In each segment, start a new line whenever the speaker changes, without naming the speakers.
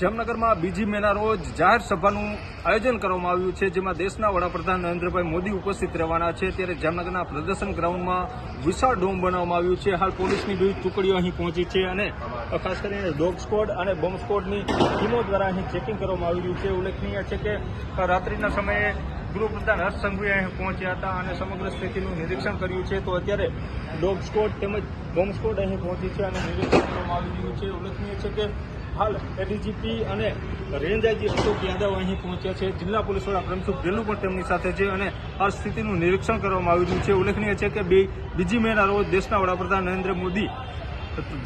જામનગરમાં બીજી મેના રોજ જાહેર સભાનું આયોજન કરવામાં આવ્યું છે, જેમાં દેશના વડાપ્રધાન નરેન્દ્રભાઈ મોદી ઉપસ્થિત રહેવાના છે. ત્યારે જામનગરના પ્રદર્શન ગ્રાઉન્ડમાં વિશાળ ડોમ બનાવવામાં આવ્યું છે. હાલ પોલીસની વિવિધ ટુકડીઓ અહીં પહોંચી છે અને ખાસ કરીને ડોગ સ્કોડ અને બોમ્બ સ્કોડની ટીમો દ્વારા અહીં ચેકિંગ કરવામાં આવી રહ્યું છે. ઉલ્લેખનીય છે કે રાત્રિના સમયે ગૃહપ્રધાન હર્ષ સંઘવી અહીં પહોંચ્યા હતા અને સમગ્ર સ્થિતિનું નિરીક્ષણ કર્યું છે. તો અત્યારે ડોગ સ્કોડ તેમજ બોમ્બ સ્કોડ અહીં પહોંચી છે અને નિરીક્ષણ કરવામાં આવી રહ્યું છે. ઉલ્લેખનીય છે કે હાલ એડીજીપી અને રેન્જ આઈજી અશોક યાદવ અહીં પહોંચ્યા છે. જિલ્લા પોલીસ વડા પ્રમસુખ ગેલુ પણ તેમની સાથે છે અને આ સ્થિતિનું નિરીક્ષણ કરવામાં આવી રહ્યું છે. ઉલ્લેખનીય છે કે બે બીજી મેના રોજ દેશના વડાપ્રધાન નરેન્દ્ર મોદી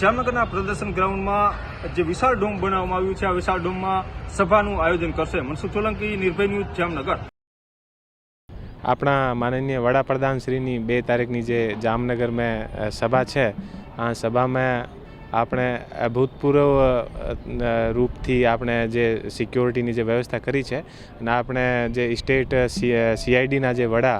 જામનગરના પ્રદર્શન ગ્રાઉન્ડમાં જે વિશાળ ડોમ બનાવવામાં આવ્યું છે, આ વિશાળ ડોમમાં સભાનું આયોજન કરશે. મનસુખ સોલંકી, નિર્ભય ન્યૂઝ, જામનગર.
આપણા માનનીય વડાપ્રધાન શ્રીની બે તારીખની જે જામનગર મેં સભા છે, આ સભામાં આપણે અભૂતપૂર્વ રૂપથી આપણે જે સિક્યોરિટીની જે વ્યવસ્થા કરી છે અને આપણે જે સ્ટેટ સીઆઈડીના જે વડા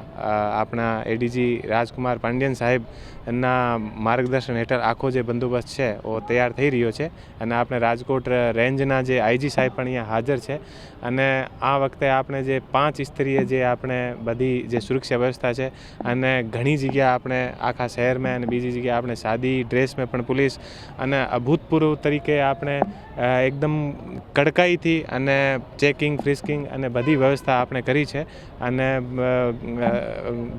આપણા એડીજી રાજકુમાર પાંડ્યન સાહેબ એમના માર્ગદર્શન હેઠળ આખો જે બંદોબસ્ત છે એ તૈયાર થઈ રહ્યો છે અને આપણે રાજકોટ રેન્જના જે આઈજી સાહેબ પણ અહીંયા હાજર છે અને આ વખતે આપણે જે પાંચ સ્તરીય જે આપણે બધી જે સુરક્ષા વ્યવસ્થા છે અને ઘણી જગ્યા આપણે આખા શહેરમાં અને બીજી જગ્યાએ આપણે સાદી ડ્રેસમાં પણ પોલીસ અને અભૂતપૂર્વ તરીકે આપણે એકદમ કડકાઈથી અને ચેકિંગ, ફ્રિસ્કિંગ અને બધી વ્યવસ્થા આપણે કરી છે. અને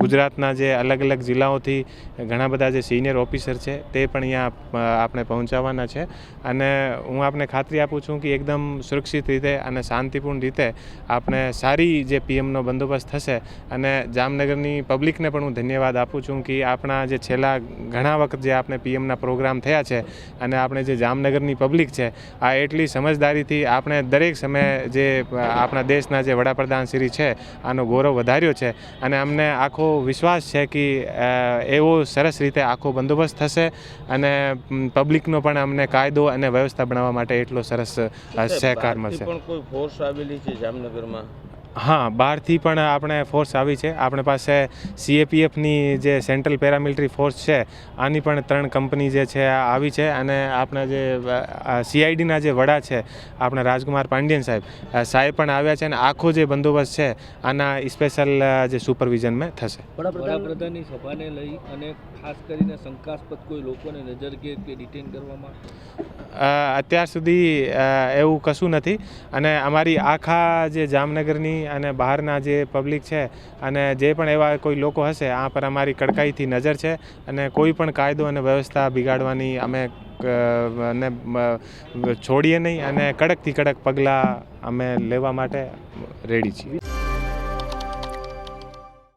ગુજરાતના જે અલગ અલગ જિલ્લાઓથી ઘણા બધા જે સિનિયર ઓફિસર છે તે પણ અહીંયા આપણે પહોંચાડવાના છે. અને હું આપને ખાતરી આપું છું કે એકદમ સુરક્ષિત રીતે અને શાંતિપૂર્ણ રીતે આપણે સારી જે પીએમનો બંદોબસ્ત થશે અને જામનગરની પબ્લિકને પણ હું ધન્યવાદ આપું છું કે આપણા જે છેલ્લા ઘણા વખત જે આપણે પીએમના પ્રોગ્રામ થયા છે અને આપણે જે જામનગરની પબ્લિક છે આ એટલી સમજદારીથી આપણે દરેક સમયે જે આપણા દેશના જે વડાપ્રધાન શ્રી છે આનો ગૌરવ વધાર્યો છે. અને અમને આખો વિશ્વાસ છે કે એવો સરસ રીતે આખો બંદોબસ્ત થશે અને પબ્લિકનો પણ અમને કાયદો અને વ્યવસ્થા બનાવવા માટે એટલો સરસ સહકાર મળશે.
પણ કોઈ ફોર્સ આવેલી છે જામનગરમાં?
હા બહારથી પણ આપણે ફોર્સ આવી છે. આપણે પાસે સીએપીએફની જે સેન્ટ્રલ પેરામિલિટરી ફોર્સ છે આની પણ ત્રણ કંપની જે છે આવી છે અને આપણા જે સીઆઈડીના જે વડા છે આપણા રાજકુમાર પાંડ્યન સાહેબ સાહેબ પણ આવ્યા છે અને આખો જે બંદોબસ્ત છે આના સ્પેશિયલ જે સુપરવિઝનમાં થશે.
વડાપ્રધાનની સભાને લઈ અને ખાસ કરીને શંકાસ્પદ કોઈ લોકોને નજર કે કે ડિટેન કરવામાં
અત્યાર સુધી એવું કશું નથી. અને અમારી આખા જે જામનગરની અને બહારના જે પબ્લિક છે અને જે પણ એવા કોઈ લોકો હશે, આ પર અમારી કડકાઈથી નજર છે અને કોઈ પણ કાયદો અને વ્યવસ્થા બિગાડવાની અમે અને છોડીએ નહીં અને કડકથી કડક પગલાં અમે લેવા માટે રેડી છીએ.